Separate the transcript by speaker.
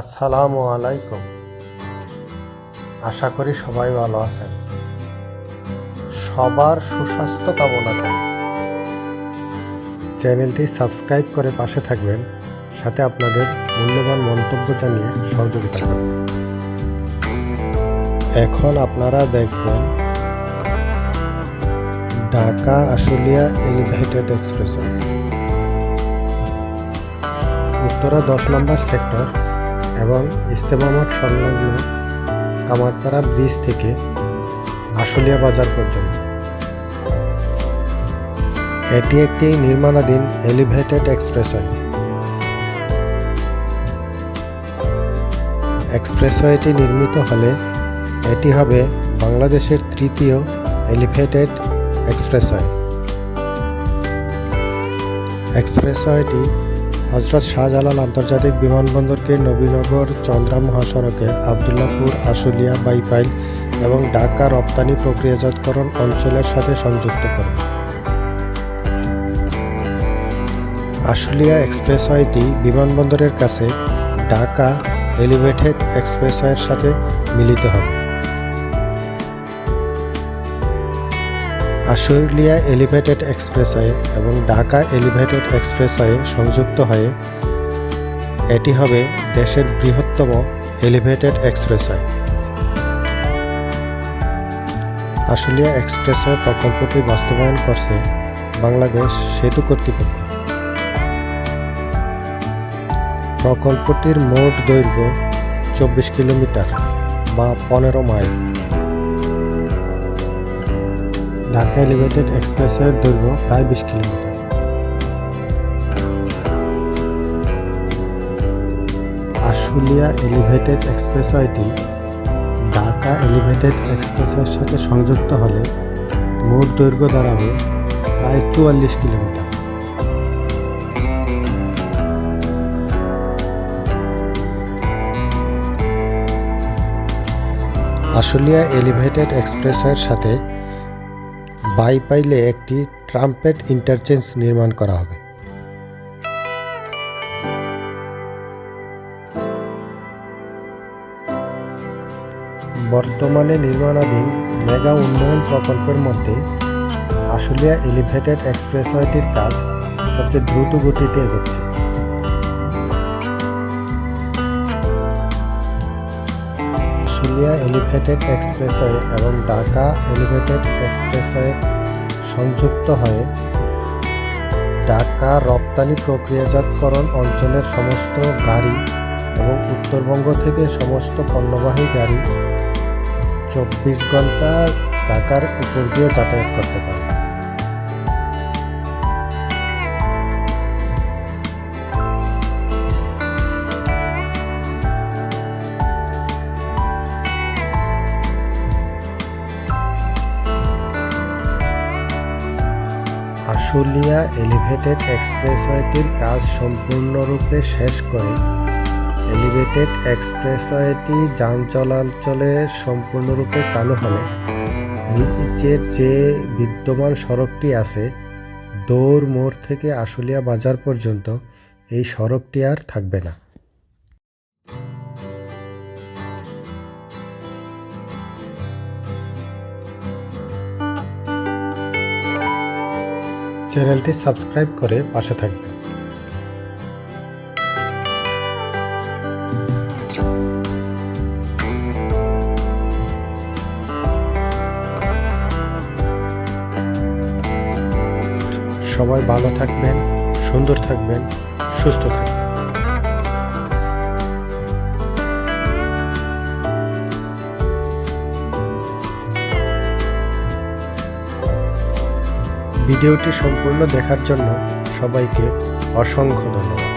Speaker 1: আসসালামু আলাইকুম। আশা করি সবাই ভালো আছেন। সবার সুস্বাস্থ্য কামনা করি চ্যানেলটি সাবস্ক্রাইব করে পাশে থাকবেন, সাথে আপনাদের মূল্যবান মন্তব্য জানিয়ে সহযোগিতা করবেন। এখন আপনারা দেখবেন, ঢাকা আশুলিয়া এলিভেটেড এক্সপ্রেস উত্তরা দশ নম্বর সেক্টর এবং ইস্তেমামাট সংলগ্ন কামারপাড়া ব্রিজ থেকে আশুলিয়া বাজার পর্যন্ত। এটি একটি নির্মাণাধীন এলিভেটেড এক্সপ্রেসওয়ে। এক্সপ্রেসওয়েটি নির্মিত হলে এটি হবে বাংলাদেশের তৃতীয় এলিভেটেড এক্সপ্রেসওয়ে। এক্সপ্রেসওয়েটি হজরত শাহজালাল আন্তর্জাতিক বিমানবন্দরকে নবীনগর চন্দ্রা মহাসড়কের আবদুল্লাপুর, আশুলিয়া, বাইপাইল এবং ঢাকা রপ্তানি প্রক্রিয়াজাতকরণ অঞ্চলের সাথে সংযুক্ত করে। আশুলিয়া এক্সপ্রেসওয়েটি বিমানবন্দরের কাছে ঢাকা এলিভেটেড এক্সপ্রেসওয়ের সাথে মিলিত হবে। আশুলিয়া এলিভেটেড এক্সপ্রেসওয়ে এবং ঢাকা এলিভেটেড এক্সপ্রেসওয়ে সংযুক্ত হয়ে এটি হবে দেশের বৃহত্তম এলিভেটেড এক্সপ্রেসওয়ে। আশুলিয়া এক্সপ্রেসওয়ে প্রকল্পটি বাস্তবায়ন করছে বাংলাদেশ সেতু কর্তৃপক্ষ। প্রকল্পটির মোট দৈর্ঘ্য চব্বিশ কিলোমিটার বা পনেরো মাইল। ঢাকা এলিভেটেড এক্সপ্রেসওয়ের দৈর্ঘ্য প্রায় বিশ কিলোমিটার। আশুলিয়া এলিভেটেড এক্সপ্রেসওয়েটি ঢাকা এলিভেটেড এক্সপ্রেসওয়ের সাথে সংযুক্ত হলে মোট দৈর্ঘ্য দাঁড়াবে প্রায় চুয়াল্লিশ কিলোমিটার। আশুলিয়া এলিভেটেড এক্সপ্রেসওয়ের সাথে বাইপাইলে একটি ট্রাম্পেট ইন্টারচেঞ্জ নির্মাণ করা হবে। বর্তমানে নির্মাণাধীন মেগা উন্নয়ন প্রকল্পের মধ্যে আশুলিয়া এলিভেটেড এক্সপ্রেসওয়েটির কাজ সবচেয়ে দ্রুত গতিতে এগোচ্ছে। এলিভেটেড এক্সপ্রেসওয়ে এবং ঢাকা এলিভেটেড এক্সপ্রেসওয়ে সংযুক্ত হয়ে ঢাকা রপ্তানি প্রক্রিয়াজাতকরণ অঞ্চলের সমস্ত গাড়ি এবং উত্তরবঙ্গ থেকে সমস্ত পণ্যবাহী গাড়ি চব্বিশ ঘণ্টা ঢাকার উপর দিয়ে যাতায়াত করতে পারে। আশুলিয়া এলিভেটেড এক্সপ্রেসওয়েটির কাজ সম্পূর্ণরূপে শেষ করে। এলিভেটেড এক্সপ্রেসওয়েটি যান চলাচলে সম্পূর্ণরূপে চালু হলে নিচের যে বিদ্যমান সড়কটি আছে, দৌড় মোড় থেকে আশুলিয়া বাজার পর্যন্ত এই সড়কটি আর থাকবে না। চ্যানেলটি সাবস্ক্রাইব করে পাশে থাকবেন। সবাই ভালো থাকবেন সুন্দর থাকবেন সুস্থ থাকবেন। ভিডিওটি সম্পূর্ণ দেখার জন্য সবাইকে অসংখ্য ধন্যবাদ।